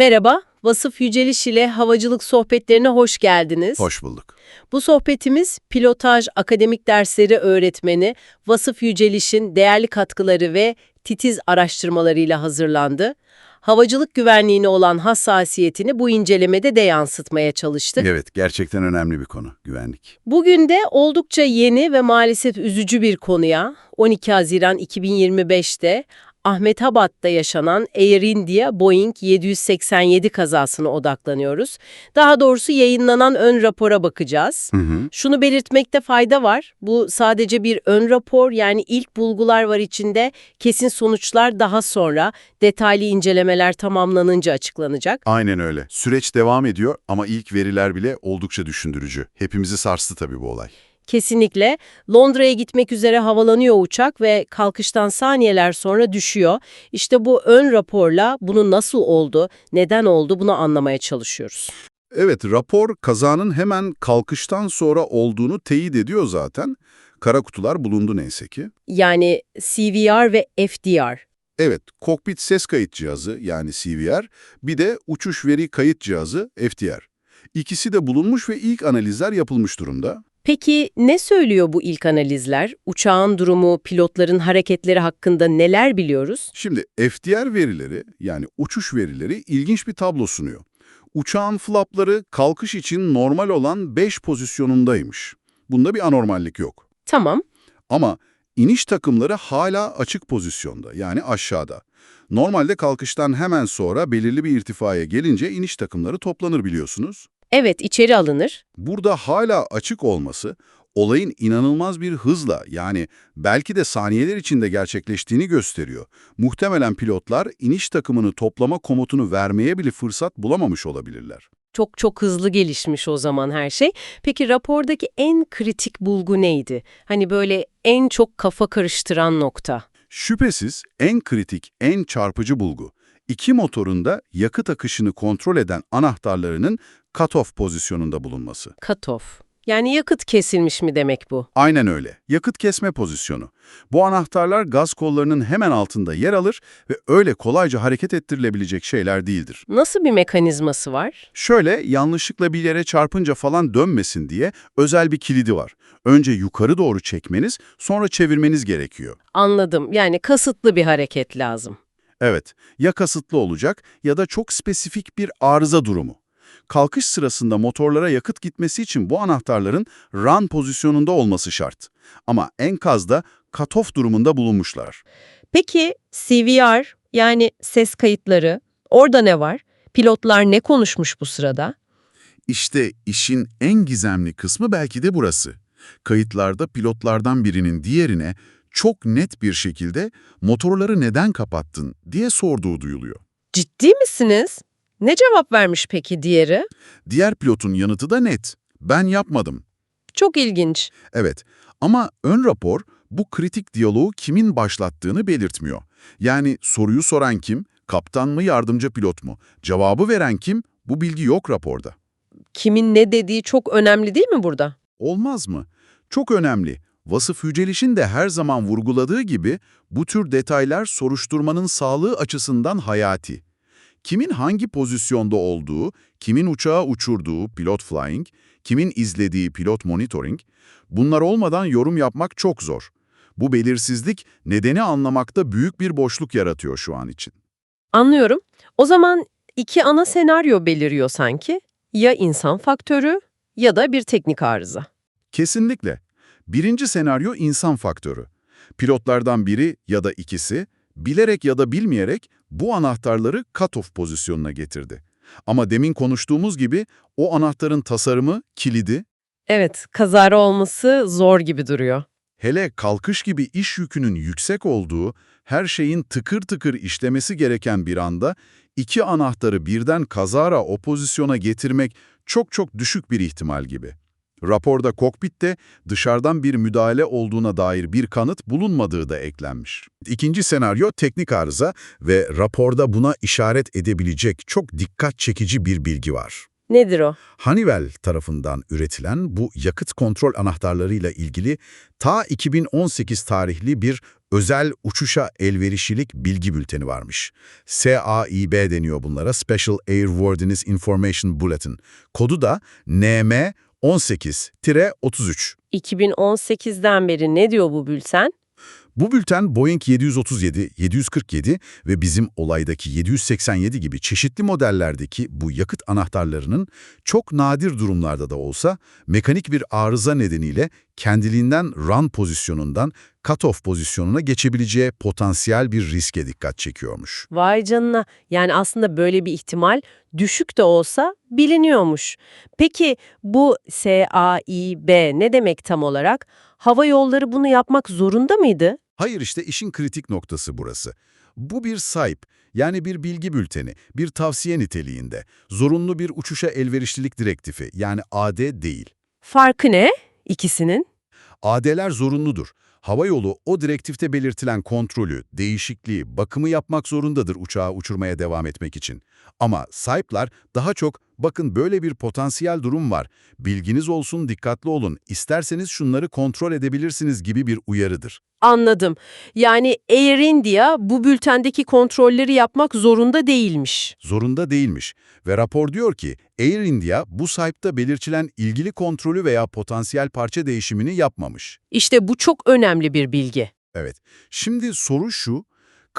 Merhaba, Vasıf Yüceliş ile havacılık sohbetlerine hoş geldiniz. Hoş bulduk. Bu sohbetimiz pilotaj akademik dersleri öğretmeni Vasıf Yüceliş'in değerli katkıları ve titiz araştırmalarıyla hazırlandı. Havacılık güvenliğine olan hassasiyetini bu incelemede de yansıtmaya çalıştık. Evet, gerçekten önemli bir konu, güvenlik. Bugün de oldukça yeni ve maalesef üzücü bir konuya 12 Haziran 2025'te Ahmetabat'ta yaşanan Air India Boeing 787 kazasına odaklanıyoruz. Daha doğrusu yayınlanan ön rapora bakacağız. Hı hı. Şunu belirtmekte fayda var. Bu sadece bir ön rapor yani ilk bulgular var içinde. Kesin sonuçlar daha sonra detaylı incelemeler tamamlanınca açıklanacak. Aynen öyle. Süreç devam ediyor ama ilk veriler bile oldukça düşündürücü. Hepimizi sarstı tabii bu olay. Kesinlikle Londra'ya gitmek üzere havalanıyor uçak ve kalkıştan saniyeler sonra düşüyor. İşte bu ön raporla bunu nasıl oldu, neden oldu bunu anlamaya çalışıyoruz. Evet, rapor kazanın hemen kalkıştan sonra olduğunu teyit ediyor zaten. Kara kutular bulundu neyse ki. Yani CVR ve FDR. Evet, kokpit ses kayıt cihazı yani CVR, bir de uçuş veri kayıt cihazı FDR. İkisi de bulunmuş ve ilk analizler yapılmış durumda. Peki ne söylüyor bu ilk analizler? Uçağın durumu, pilotların hareketleri hakkında neler biliyoruz? Şimdi FDR verileri yani uçuş verileri ilginç bir tablo sunuyor. Uçağın flapları kalkış için normal olan 5 pozisyonundaymış. Bunda bir anormallik yok. Tamam, Ama iniş takımları hala açık pozisyonda yani aşağıda. Normalde kalkıştan hemen sonra belirli bir irtifaya gelince iniş takımları toplanır biliyorsunuz. Evet içeri alınır. Burada hala açık olması olayın inanılmaz bir hızla yani belki de saniyeler içinde gerçekleştiğini gösteriyor. Muhtemelen pilotlar iniş takımını toplama komutunu vermeye bile fırsat bulamamış olabilirler. Çok çok hızlı gelişmiş o zaman her şey. Peki rapordaki en kritik bulgu neydi? Hani böyle en çok kafa karıştıran nokta. Şüphesiz en kritik, en çarpıcı bulgu. İki motorun da yakıt akışını kontrol eden anahtarlarının cut-off pozisyonunda bulunması. Cut-off. Yani yakıt kesilmiş mi demek bu? Aynen öyle. Yakıt kesme pozisyonu. Bu anahtarlar gaz kollarının hemen altında yer alır ve öyle kolayca hareket ettirilebilecek şeyler değildir. Nasıl bir mekanizması var? Şöyle yanlışlıkla bir yere çarpınca falan dönmesin diye özel bir kilidi var. Önce yukarı doğru çekmeniz, sonra çevirmeniz gerekiyor. Anladım. Yani kasıtlı bir hareket lazım. Evet, ya kasıtlı olacak ya da çok spesifik bir arıza durumu. Kalkış sırasında motorlara yakıt gitmesi için bu anahtarların run pozisyonunda olması şart. Ama enkazda cut-off durumunda bulunmuşlar. Peki CVR yani ses kayıtları orada ne var? Pilotlar ne konuşmuş bu sırada? İşte işin en gizemli kısmı belki de burası. Kayıtlarda pilotlardan birinin diğerine çok net bir şekilde motorları neden kapattın diye sorduğu duyuluyor. Ciddi misiniz? Ne cevap vermiş peki diğeri? Diğer pilotun yanıtı da net. Ben yapmadım. Çok ilginç. Evet ama ön rapor bu kritik diyaloğu kimin başlattığını belirtmiyor. Yani soruyu soran kim, kaptan mı yardımcı pilot mu? Cevabı veren kim? Bu bilgi yok raporda. Kimin ne dediği çok önemli değil mi burada? Olmaz mı? Çok önemli. Vasıf Yüceliş'in de her zaman vurguladığı gibi bu tür detaylar soruşturmanın sağlığı açısından hayati. Kimin hangi pozisyonda olduğu, kimin uçağı uçurduğu pilot flying, kimin izlediği pilot monitoring, bunlar olmadan yorum yapmak çok zor. Bu belirsizlik nedeni anlamakta büyük bir boşluk yaratıyor şu an için. Anlıyorum. O zaman iki ana senaryo beliriyor sanki. Ya insan faktörü ya da bir teknik arıza. Kesinlikle. Birinci senaryo insan faktörü. Pilotlardan biri ya da ikisi bilerek ya da bilmeyerek bu anahtarları cut-off pozisyonuna getirdi. Ama demin konuştuğumuz gibi o anahtarın tasarımı, kilidi, Evet, kazara olması zor gibi duruyor. hele kalkış gibi iş yükünün yüksek olduğu, her şeyin tıkır tıkır işlemesi gereken bir anda iki anahtarı birden kazara o pozisyona getirmek çok çok düşük bir ihtimal gibi. Raporda kokpitte dışarıdan bir müdahale olduğuna dair bir kanıt bulunmadığı da eklenmiş. İkinci senaryo teknik arıza ve raporda buna işaret edebilecek çok dikkat çekici bir bilgi var. Nedir o? Honeywell tarafından üretilen bu yakıt kontrol anahtarlarıyla ilgili ta 2018 tarihli bir özel uçuşa elverişlilik bilgi bülteni varmış. SAIB deniyor bunlara, Special Airworthiness Information Bulletin. Kodu da NM18-33. 2018'den beri ne diyor bu bülten? Bu bülten Boeing 737, 747 ve bizim olaydaki 787 gibi çeşitli modellerdeki bu yakıt anahtarlarının çok nadir durumlarda da olsa mekanik bir arıza nedeniyle kendiliğinden run pozisyonundan cut-off pozisyonuna geçebileceği potansiyel bir riske dikkat çekiyormuş. Vay canına. Yani aslında böyle bir ihtimal düşük de olsa biliniyormuş. Peki bu SAIB ne demek tam olarak? Hava yolları bunu yapmak zorunda mıydı? Hayır işte işin kritik noktası burası. Bu bir sahip, yani bir bilgi bülteni, bir tavsiye niteliğinde, zorunlu bir uçuşa elverişlilik direktifi yani AD değil. Farkı ne ikisinin? AD'ler zorunludur. Hava yolu o direktifte belirtilen kontrolü, değişikliği, bakımı yapmak zorundadır uçağı uçurmaya devam etmek için. Ama sahipler daha çok bakın böyle bir potansiyel durum var, bilginiz olsun dikkatli olun, isterseniz şunları kontrol edebilirsiniz gibi bir uyarıdır. Anladım. Yani Air India bu bültendeki kontrolleri yapmak zorunda değilmiş. Zorunda değilmiş ve rapor diyor ki Air India bu sahipte belirtilen ilgili kontrolü veya potansiyel parça değişimini yapmamış. İşte bu çok önemli bir bilgi. Evet. Şimdi soru şu,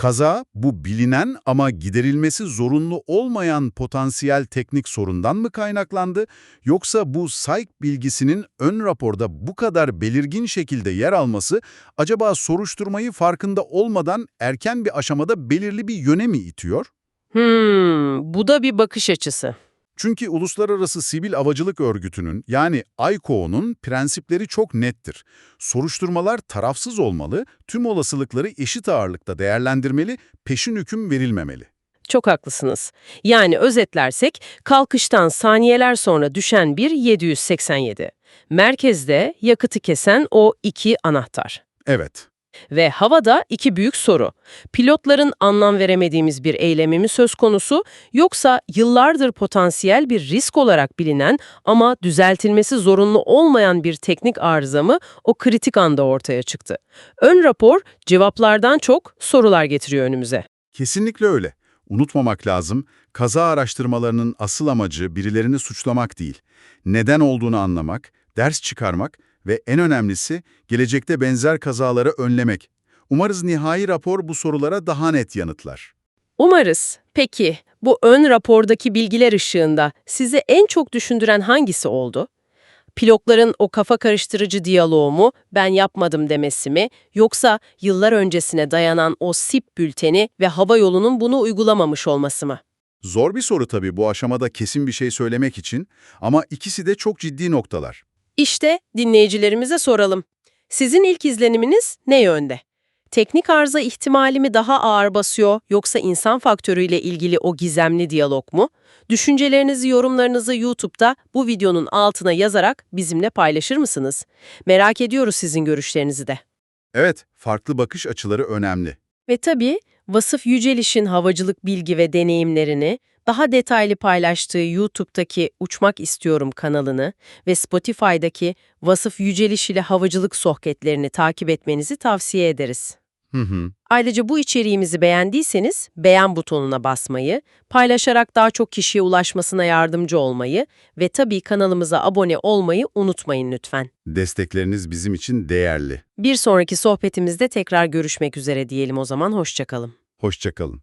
kaza bu bilinen ama giderilmesi zorunlu olmayan potansiyel teknik sorundan mı kaynaklandı, yoksa bu SAIC bilgisinin ön raporda bu kadar belirgin şekilde yer alması acaba soruşturmayı farkında olmadan erken bir aşamada belirli bir yöne mi itiyor? Hmm, bu da bir bakış açısı. Çünkü Uluslararası Sivil Havacılık Örgütü'nün yani ICAO'nun prensipleri çok nettir. Soruşturmalar tarafsız olmalı, tüm olasılıkları eşit ağırlıkta değerlendirmeli, peşin hüküm verilmemeli. Çok haklısınız. Yani özetlersek kalkıştan saniyeler sonra düşen bir 787. Merkezde yakıtı kesen o iki anahtar. Evet, Ve havada iki büyük soru. Pilotların anlam veremediğimiz bir eylemi mi söz konusu yoksa yıllardır potansiyel bir risk olarak bilinen ama düzeltilmesi zorunlu olmayan bir teknik arıza mı o kritik anda ortaya çıktı. Ön rapor cevaplardan çok sorular getiriyor önümüze. kesinlikle öyle. Unutmamak lazım, kaza araştırmalarının asıl amacı birilerini suçlamak değil. Neden olduğunu anlamak, ders çıkarmak ve en önemlisi gelecekte benzer kazaları önlemek. Umarız nihai rapor bu sorulara daha net yanıtlar. Umarız. Peki, bu ön rapordaki bilgiler ışığında sizi en çok düşündüren hangisi oldu? Pilotların o kafa karıştırıcı diyaloğu mu, ben yapmadım demesi mi, yoksa yıllar öncesine dayanan o SIP bülteni ve hava yolunun bunu uygulamamış olması mı? Zor bir soru tabii bu aşamada kesin bir şey söylemek için ama ikisi de çok ciddi noktalar. İşte dinleyicilerimize soralım. Sizin ilk izleniminiz ne yönde? Teknik arıza ihtimali mi daha ağır basıyor yoksa insan faktörüyle ilgili o gizemli diyalog mu? Düşüncelerinizi, yorumlarınızı YouTube'da bu videonun altına yazarak bizimle paylaşır mısınız? Merak ediyoruz sizin görüşlerinizi de. Evet, farklı bakış açıları önemli. Ve tabii Vasıf Yüceliş'in havacılık bilgi ve deneyimlerini daha detaylı paylaştığı YouTube'daki Uçmak İstiyorum kanalını ve Spotify'daki Vasıf Yüceliş ile havacılık sohbetlerini takip etmenizi tavsiye ederiz. Hı hı. Ayrıca bu içeriğimizi beğendiyseniz beğen butonuna basmayı, paylaşarak daha çok kişiye ulaşmasına yardımcı olmayı ve tabii kanalımıza abone olmayı unutmayın lütfen. Destekleriniz bizim için değerli. Bir sonraki sohbetimizde tekrar görüşmek üzere diyelim o zaman, hoşçakalın. Hoşçakalın.